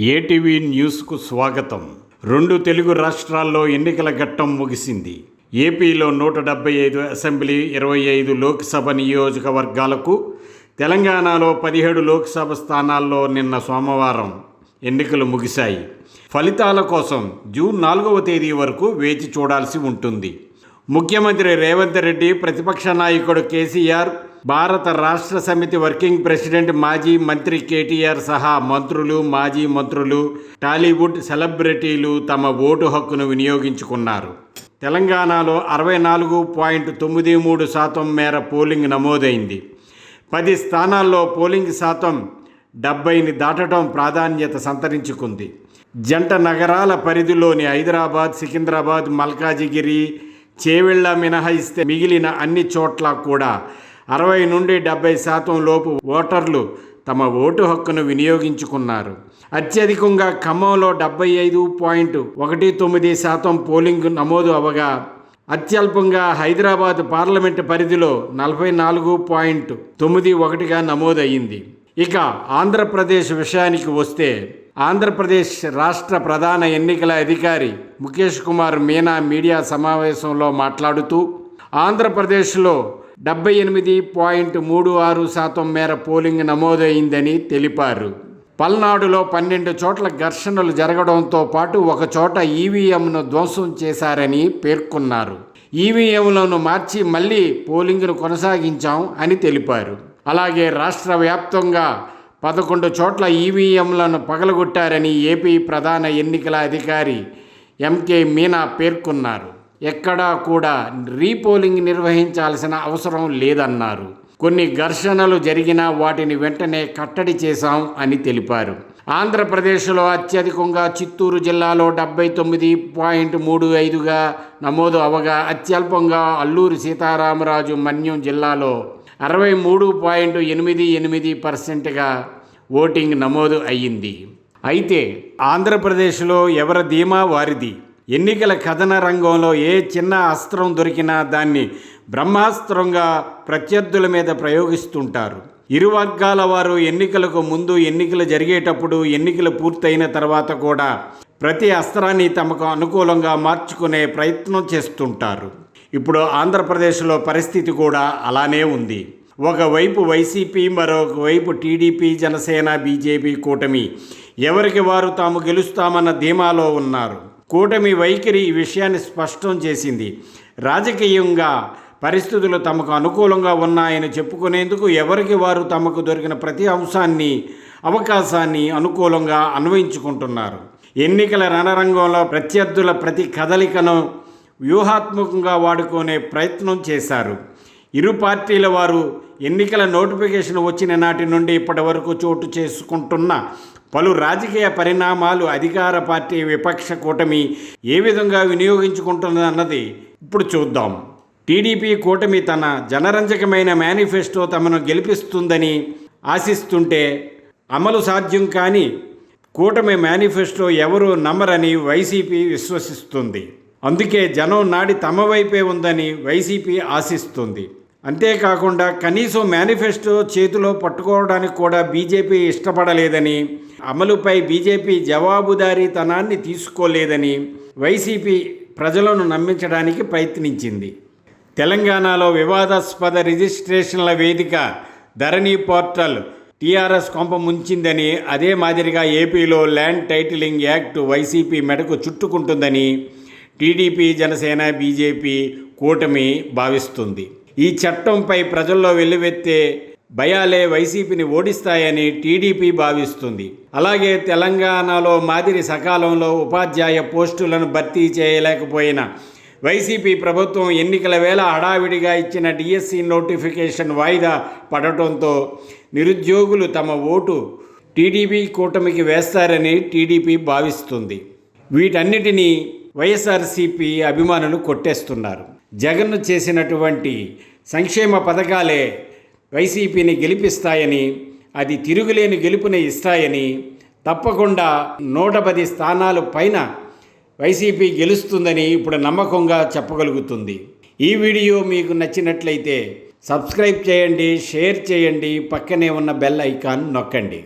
ATV న్యూస్కు స్వాగతం. రెండు తెలుగు రాష్ట్రాల్లో ఎన్నికల ఘట్టం ముగిసింది. ఏపీలో నూట డెబ్బై ఐదు అసెంబ్లీ ఇరవై ఐదు లోక్సభ నియోజకవర్గాలకు తెలంగాణలో పదిహేడు లోక్సభ స్థానాల్లో నిన్న సోమవారం ఎన్నికలు ముగిశాయి. ఫలితాల కోసం జూన్ నాలుగవ తేదీ వరకు వేచి చూడాల్సి ఉంటుంది. ముఖ్యమంత్రి రేవంత్ రెడ్డి ప్రతిపక్ష నాయకుడు కేసీఆర్ భారత రాష్ట్ర సమితి వర్కింగ్ ప్రెసిడెంట్ మాజీ మంత్రి కేటీఆర్ సహా మంత్రులు మాజీ మంత్రులు టాలీవుడ్ సెలబ్రిటీలు తమ ఓటు హక్కును వినియోగించుకున్నారు. తెలంగాణలో అరవై నాలుగు పాయింట్ తొమ్మిది మూడు శాతం మేర పోలింగ్ నమోదైంది. పది స్థానాల్లో పోలింగ్ శాతం డెబ్బైని దాటడం ప్రాధాన్యత సంతరించుకుంది. జంట నగరాల పరిధిలోని హైదరాబాద్ సికింద్రాబాద్ మల్కాజిగిరి చేవెళ్ళ మినహాయిస్తే మిగిలిన అన్ని చోట్ల కూడా అరవై నుండి డెబ్బై శాతం లోపు ఓటర్లు తమ ఓటు హక్కును వినియోగించుకున్నారు. అత్యధికంగా ఖమ్మంలో డెబ్బై ఐదు పాయింట్ ఒకటి తొమ్మిది శాతం పోలింగ్ నమోదు అవగా అత్యల్పంగా హైదరాబాద్ పార్లమెంటు పరిధిలో నలభై నాలుగు పాయింట్ తొమ్మిది ఒకటిగా నమోదయ్యింది. ఇక ఆంధ్రప్రదేశ్ విషయానికి వస్తే ఆంధ్రప్రదేశ్ రాష్ట్ర ప్రధాన ఎన్నికల అధికారి ముఖేష్ కుమార్ మీనా మీడియా సమావేశంలో మాట్లాడుతూ ఆంధ్రప్రదేశ్లో డెబ్బై ఎనిమిది పాయింట్ మూడు ఆరు శాతం మేర పోలింగ్ నమోదైందని తెలిపారు. పల్నాడులో పన్నెండు చోట్ల ఘర్షణలు జరగడంతో పాటు ఒక చోట ఈవీఎంను ధ్వంసం చేశారని పేర్కొన్నారు. ఈవీఎంలను మార్చి మళ్ళీ పోలింగ్ను కొనసాగించాం అని తెలిపారు. అలాగే రాష్ట్ర వ్యాప్తంగా పదకొండు చోట్ల ఈవీఎంలను పగలగొట్టారని ఏపీ ప్రధాన ఎన్నికల అధికారి ఎంకే మీనా పేర్కొన్నారు. ఎక్కడా కూడా రీపోలింగ్ నిర్వహించాల్సిన అవసరం లేదన్నారు. కొన్ని ఘర్షణలు జరిగినా వాటిని వెంటనే కట్టడి చేశాం అని తెలిపారు. ఆంధ్రప్రదేశ్లో అత్యధికంగా చిత్తూరు జిల్లాలో డెబ్బై తొమ్మిది పాయింట్ మూడు ఐదుగా నమోదు అవగా అత్యల్పంగా అల్లూరి సీతారామరాజు మన్యం జిల్లాలో అరవై మూడు పాయింట్ ఎనిమిది ఎనిమిది పర్సెంట్గా ఓటింగ్ నమోదు అయ్యింది. అయితే ఆంధ్రప్రదేశ్లో ఎవరి ధీమా వారిది? ఎన్నికల కథన రంగంలో ఏ చిన్న అస్త్రం దొరికినా దాన్ని బ్రహ్మాస్త్రంగా ప్రత్యర్థుల మీద ప్రయోగిస్తుంటారు. ఇరు వర్గాల వారు ఎన్నికలకు ముందు ఎన్నికలు జరిగేటప్పుడు ఎన్నికలు పూర్తయిన తర్వాత కూడా ప్రతి అస్త్రాన్ని తమకు అనుకూలంగా మార్చుకునే ప్రయత్నం చేస్తుంటారు. ఇప్పుడు ఆంధ్రప్రదేశ్లో పరిస్థితి కూడా అలానే ఉంది. ఒకవైపు వైసీపీ మరొకవైపు టీడీపీ జనసేన బీజేపీ కూటమి ఎవరికి వారు తాము గెలుస్తామన్న ధీమాలో ఉన్నారు. కూటమి వైఖరి ఈ విషయాన్ని స్పష్టం చేసింది. రాజకీయంగా పరిస్థితులు తమకు అనుకూలంగా ఉన్నాయని చెప్పుకునేందుకు ఎవరికి వారు తమకు దొరికిన ప్రతి అంశాన్ని అవకాశాన్ని అనుకూలంగా అన్వయించుకుంటున్నారు. ఎన్నికల రణరంగంలో ప్రత్యర్థుల ప్రతి కదలికను వ్యూహాత్మకంగా వాడుకునే ప్రయత్నం చేశారు. ఇరు పార్టీల వారు ఎన్నికల నోటిఫికేషన్ వచ్చిన నాటి నుండి ఇప్పటి వరకు చోటు చేసుకుంటున్న పలు రాజకీయ పరిణామాలు అధికార పార్టీ విపక్ష కూటమి ఏ విధంగా వినియోగించుకుంటున్నదన్నది ఇప్పుడు చూద్దాం. టీడీపీ కూటమి తన జనరంజకమైన మేనిఫెస్టో తమను గెలిపిస్తుందని ఆశిస్తుంటే అమలు సాధ్యం కాని కూటమి మేనిఫెస్టో ఎవరు నమ్మరని వైసీపీ విశ్వసిస్తుంది. అందుకే జనం నాడి తమ వైపే ఉందని వైసీపీ ఆశిస్తుంది. అంతేకాకుండా కనీసం మేనిఫెస్టో చేతిలో పట్టుకోవడానికి కూడా బీజేపీ ఇష్టపడలేదని అమలుపై బీజేపీ జవాబుదారీతనాన్ని తీసుకోలేదని వైసీపీ ప్రజలను నమ్మించడానికి ప్రయత్నించింది. తెలంగాణలో వివాదాస్పద రిజిస్ట్రేషన్ల వేదిక ధరణి పోర్టల్ టీఆర్ఎస్ కొంప ముంచిందని అదే మాదిరిగా ఏపీలో ల్యాండ్ టైటిలింగ్ యాక్ట్ వైసీపీ మెడకు చుట్టుకుంటుందని టీడీపీ జనసేన బీజేపీ కూటమి భావిస్తుంది. ఈ చట్టంపై ప్రజల్లో వెల్లువెత్తే భయాలే వైసీపీని ఓడిస్తాయని టీడీపీ భావిస్తుంది. అలాగే తెలంగాణలో మాదిరి సకాలంలో ఉపాధ్యాయ పోస్టులను భర్తీ చేయలేకపోయిన వైసీపీ ప్రభుత్వం ఎన్నికల వేళ హడావిడిగా ఇచ్చిన డిఎస్సి నోటిఫికేషన్ వాయిదా పడటంతో నిరుద్యోగులు తమ ఓటు టీడీపీ కూటమికి వేస్తారని టీడీపీ భావిస్తుంది. వీటన్నిటినీ వైఎస్ఆర్సీపీ అభిమానులు కొట్టేస్తున్నారు. జగన్ చేసినటువంటి సంక్షేమ పథకాలే వైసీపీని గెలిపిస్తాయని అది తిరుగులేని గెలుపుని ఇస్తాయని తప్పకుండా నూట పది స్థానాలు పైన వైసీపీ గెలుస్తుందని ఇప్పుడు నమ్మకంగా చెప్పగలుగుతుంది. ఈ వీడియో మీకు నచ్చినట్లయితే సబ్స్క్రైబ్ చేయండి షేర్ చేయండి పక్కనే ఉన్న బెల్ ఐకాన్ నొక్కండి.